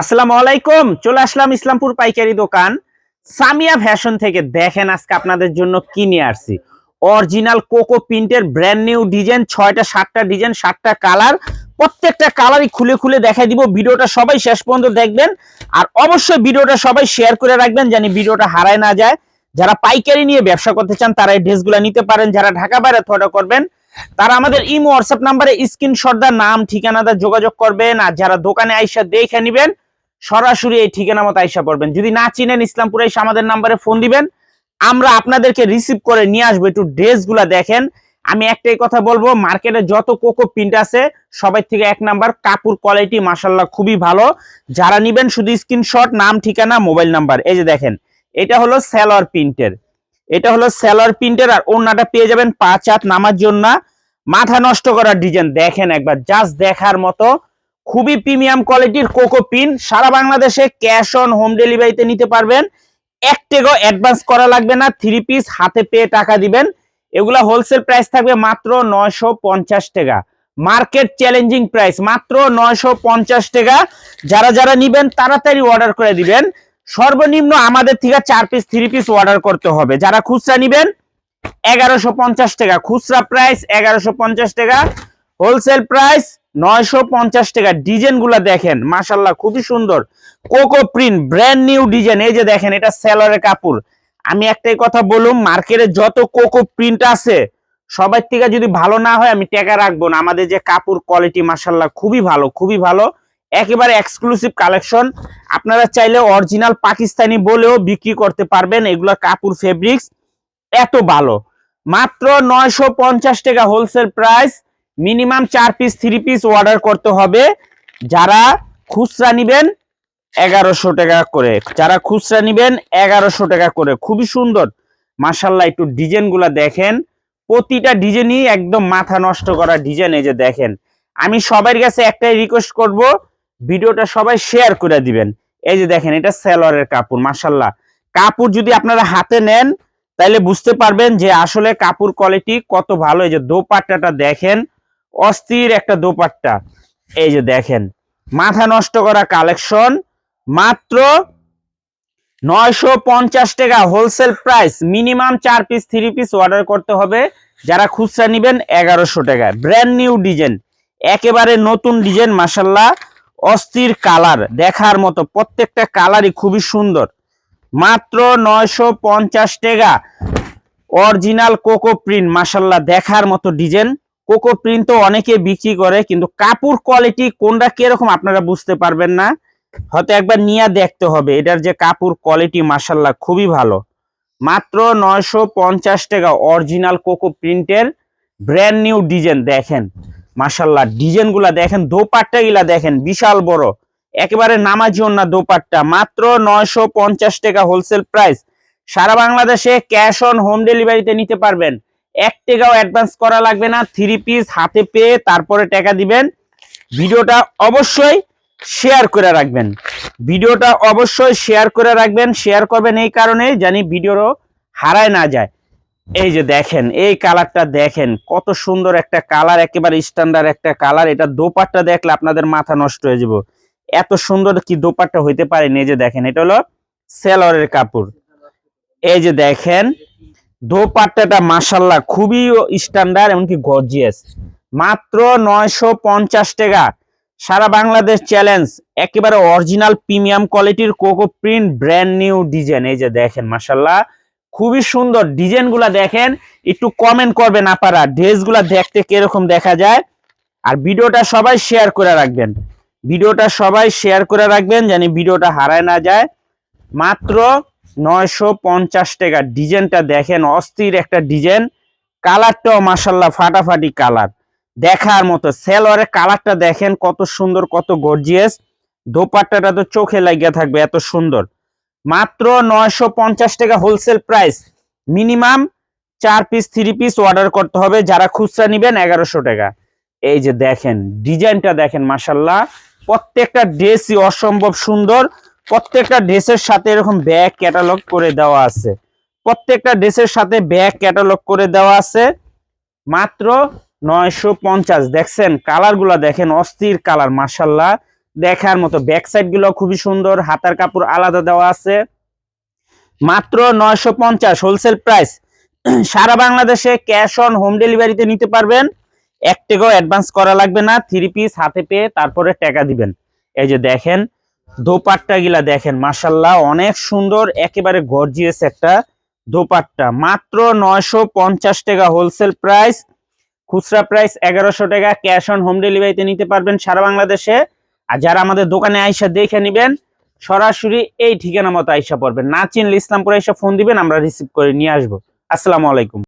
আসসালামু আলাইকুম, চলে আসলাম ইসলামপুর পাইকারি দোকান। সামিয়া ফ্যাশন থেকে দেখেন আজকে আপনাদের জন্য কি নিয়ে আসছি। অরিজিনাল কোকো প্রিন্টের ব্র্যান্ড নিউ ডিজাইন ছয়টা, সাতটা ডিজাইন সাতটা কালার প্রত্যেকটা কালারই খুলে খুলে দেখাই দিব। ভিডিওটা সবাই শেষ পর্যন্ত দেখবেন। আর অবশ্যই ভিডিওটা সবাই শেয়ার করে রাখবেন জানি ভিডিওটা হারায় না যায়। যারা পাইকারি নিয়ে ব্যবসা করতে চান, তারা এই ড্রেসগুলো নিতে পারেন। যারা ঢাকা বাইরে থটা করবেন, তারা আমাদের ইমো, হোয়াটসঅ্যাপ নাম্বারে স্ক্রিনশট দা নাম, ঠিকানাটা যোগাযোগ করবেন। আর যারা দোকানে আইসা দেখে নেবেন সরাসরি এই ঠিকানা মতো আইসা পড়বেন। যদি না চিনেন ইসলামপুরে এসে আমাদের নাম্বারে ফোন দিবেন, আমরা আপনাদেরকে রিসিভ করে নিয়ে আসব। একটু ড্রেসগুলা দেখেন। আমি একটাই কথা বলব মার্কেটে যত কোকো প্রিন্ট আছে, সবাই থেকে এক নাম্বার, কাপড় কোয়ালিটি মাসাল্লাহ খুবই ভালো। যারা নিবেন শুধু স্ক্রিনশট নাম, ঠিকানা মোবাইল নাম্বার এই যে দেখেন, এটা হলো স্যালোয়ার প্রিন্টের এটা হলো স্যালোয়ার প্রিন্টের আর অন্যটা পেয়ে যাবেন পাঁচ হাত নামার জন্য। মাথা নষ্ট করার ডিজাইন দেখেন একবার জাস্ট দেখার মতো। খুবই প্রিমিয়াম কোয়ালিটির কোকো পিন। সারা বাংলাদেশে ক্যাশ অন হোম ডেলিভারিতে নিতে পারবেন। এক টেগো অ্যাডভান্স করা লাগবে না, থ্রি পিস হাতে পেয়ে টাকা দিবেন। এগুলা হোলসেল প্রাইস থাকবে মাত্র নয়শো পঞ্চাশ টাকা। মার্কেট চ্যালেঞ্জিং প্রাইস, মাত্র নয়শো পঞ্চাশ টাকা। যারা যারা নিবেন, তাড়াতাড়ি অর্ডার করে দিবেন। সর্বনিম্ন আমাদের থেকে চার পিস, থ্রি পিস অর্ডার করতে হবে। যারা খুচরা নিবেন, এগারোশো পঞ্চাশ টাকা। খুচরা প্রাইস এগারোশো পঞ্চাশ টাকা। হোলসেল প্রাইস নয়শো পঞ্চাশ টাকা ডিজাইনগুলা দেখেন মাসাল্লাহ খুবই সুন্দর। Coco print brand new design এই যে দেখেন, এটা সেলরের কাপড়। আমি একটাই কথা বলুম, মার্কেটে যত কোকো প্রিন্ট আছে, সবার থেকে যদি ভালো না হয়, আমি টাকা রাখব না। আমাদের যে কাপড় কোয়ালিটি মাসাল্লাহ খুবই ভালো খুবই ভালো। একেবারে এক্সক্লুসিভ কালেকশন আপনারা চাইলে অরিজিনাল পাকিস্তানি বলেও বিক্রি করতে পারবেন, এগুলো কাপড় ফেব্রিক্স এত ভালো। মাত্র নয়শো পঞ্চাশ টাকা হোলসেল প্রাইস মিনিমাম চার পিস থ্রি পিস অর্ডার করতে হবে। যারা খুচরা নিবেন, এগারোশো টাকা করে। যারা খুচরা নিবেন, এগারোশো টাকা করে। খুবই সুন্দর। মাসাল্লাহ একটু ডিজাইনগুলা দেখেন। প্রতিটা ডিজাইনই একদম মাথা নষ্ট করা ডিজাইন এই যে দেখেন। আমি সবার কাছে একটাই রিকোয়েস্ট করব, ভিডিওটা সবাই শেয়ার করে দিবেন। এই যে দেখেন, এটা সেলরের কাপড় মাসাল্লাহ কাপড় যদি আপনারা হাতে নেন, তাইলে বুঝতে পারবেন যে আসলে কাপড় কোয়ালিটি কত ভালো। এই যে দোপাট্টাটা দেখেন অস্থির একটা দোপাট্টা। এই যে দেখেন, মাথা নষ্ট করা কালেকশন মাত্র নয়শো পঞ্চাশ টাকা হোলসেল প্রাইস মিনিমাম চার পিস থ্রি পিস অর্ডার করতে হবে। যারা খুচরা নিবেন, এগারোশো টাকা। ব্র্যান্ড নিউ ডিজাইন একেবারে নতুন ডিজাইন মাসাল্লাহ অস্থির কালার দেখার মতো, প্রত্যেকটা কালারই খুবই সুন্দর। মাত্র নয়শো পঞ্চাশ টাকা। অরিজিনাল কোকো প্রিন্ট মাসাল্লাহ দেখার মতো ডিজাইন কোকো প্রিন্ট তো অনেকে বিক্রি করে, কিন্তু কাপড় কোয়ালিটি কোনটা কীরকম আপনারা বুঝতে পারবেন না। হয়তো একবার নিয়ে দেখতে হবে, এটার যে কাপড় কোয়ালিটি মাসাল্লাহ খুবই ভালো। মাত্র নয়শো পঞ্চাশ টাকা অরিজিনাল কোকো প্রিন্টের ব্র্যান্ড নিউ ডিজাইন দেখেন। মাসাল্লাহ ডিজাইনগুলা দেখেন দোপাট্টা গুলা দেখেন, বিশাল বড়। একেবারে নামাজি না দোপাট্টা, মাত্র নয়শো পঞ্চাশ টাকা হোলসেল প্রাইস সারা বাংলাদেশে ক্যাশ অন হোম ডেলিভারিতে নিতে পারবেন। এক টাকাও অ্যাডভান্স করা লাগবে না থ্রি পিস হাতে পেয়ে তারপরে টাকা দিবেন। ভিডিওটা অবশ্যই শেয়ার করে রাখবেন। ভিডিওটা অবশ্যই শেয়ার করে রাখবেন। শেয়ার করবেন এই কারণে জানি ভিডিওরও হারায় না যায়। এই যে দেখেন, এই কালারটা দেখেন, কত সুন্দর একটা কালার একেবারে স্ট্যান্ডার্ড একটা কালার এটা দোপাট্টা দেখলে আপনাদের মাথা নষ্ট হয়ে যাব। এত সুন্দর কি দোপাট্টা হইতে পারে এই যে দেখেন, এটা হলো সেলরের কাপড়। এই যে দেখেন দোপাট্টাটা মাসাল্লাহ খুবই স্ট্যান্ডার্ড এমনকি গর্জিয়াস মাত্র নয়শো পঞ্চাশ টাকা। সারা বাংলাদেশ চ্যালেঞ্জ একেবারে অরিজিনাল প্রিমিয়াম কোয়ালিটির Coco print brand new design এই যে দেখেন মাসাল্লাহ খুবই সুন্দর। ডিজাইনগুলা দেখেন, একটু কমেন্ট করবেন আপনারা। ড্রেসগুলা দেখতে কীরকম দেখা যায়। আর ভিডিওটা সবাই শেয়ার করে রাখবেন। ভিডিওটা সবাই শেয়ার করে রাখবেন জানি ভিডিওটা হারায় না যায়। মাত্র নয়শো পঞ্চাশ টাকা ডিজাইনটা দেখেন, অস্থির একটা ডিজাইন। কালারটাও মাসাল্লাহ ফাটাফাটি কালার। দেখার মতো সেলওয়ারের কালারটা দেখেন, কত সুন্দর, কত গর্জিয়াস। দোপাট্টাটা তো চোখে লাগিয়ে থাকবে, এত সুন্দর। মাত্র নয়শো পঞ্চাশ টাকা হোলসেল প্রাইস মিনিমাম চার পিস থ্রি পিস অর্ডার করতে হবে, যারা খুচরা নিবেন এগারোশো টাকা। এই যে দেখেন, ডিজাইনটা দেখেন মাসাল্লাহ প্রত্যেকটা ড্রেসই অসম্ভব সুন্দর। প্রত্যেকটা ড্রেসের সাথে এরকম ব্যাগ ক্যাটালগ করে দেওয়া আছে। প্রত্যেকটা ড্রেসের সাথে ব্যাগ ক্যাটালগ করে দেওয়া আছে। মাত্র নয়শো পঞ্চাশ। দেখছেন কালারগুলা দেখেন, অস্থির কালার মাসাল্লাহ দেখার মতো ব্যাক সাইডগুলো খুবই সুন্দর, হাতার কাপড় আলাদা দেওয়া আছে। মাত্র নয়শো পঞ্চাশ হোলসেল প্রাইস সারা বাংলাদেশে ক্যাশ অন হোম ডেলিভারিতে নিতে পারবেন। এক অ্যাডভান্স করা লাগবে না। থ্রি পিস হাতে পেয়ে তারপরে টাকা দিবেন। এই যে দেখেন দোপাট্টা গিলা দেখেন মাসাল্লাহ অনেক সুন্দর, একেবারে গর্জিয়াস একটা দোপাট্টা। মাত্র নয়শো পঞ্চাশ টাকা হোলসেল প্রাইস খুচরা প্রাইস এগারোশো টাকা ক্যাশ অন হোম ডেলিভারিতে নিতে পারবেন সারা বাংলাদেশে। আর যারা আমাদের দোকানে আইসা দেখে নিবেন, সরাসরি এই ঠিকানা মতো আইসা পড়বেন। না চিনলে ইসলামপুরে এসে ফোন দিবেন, আমরা রিসিভ করে নিয়ে আসব। আসসালামু আলাইকুম।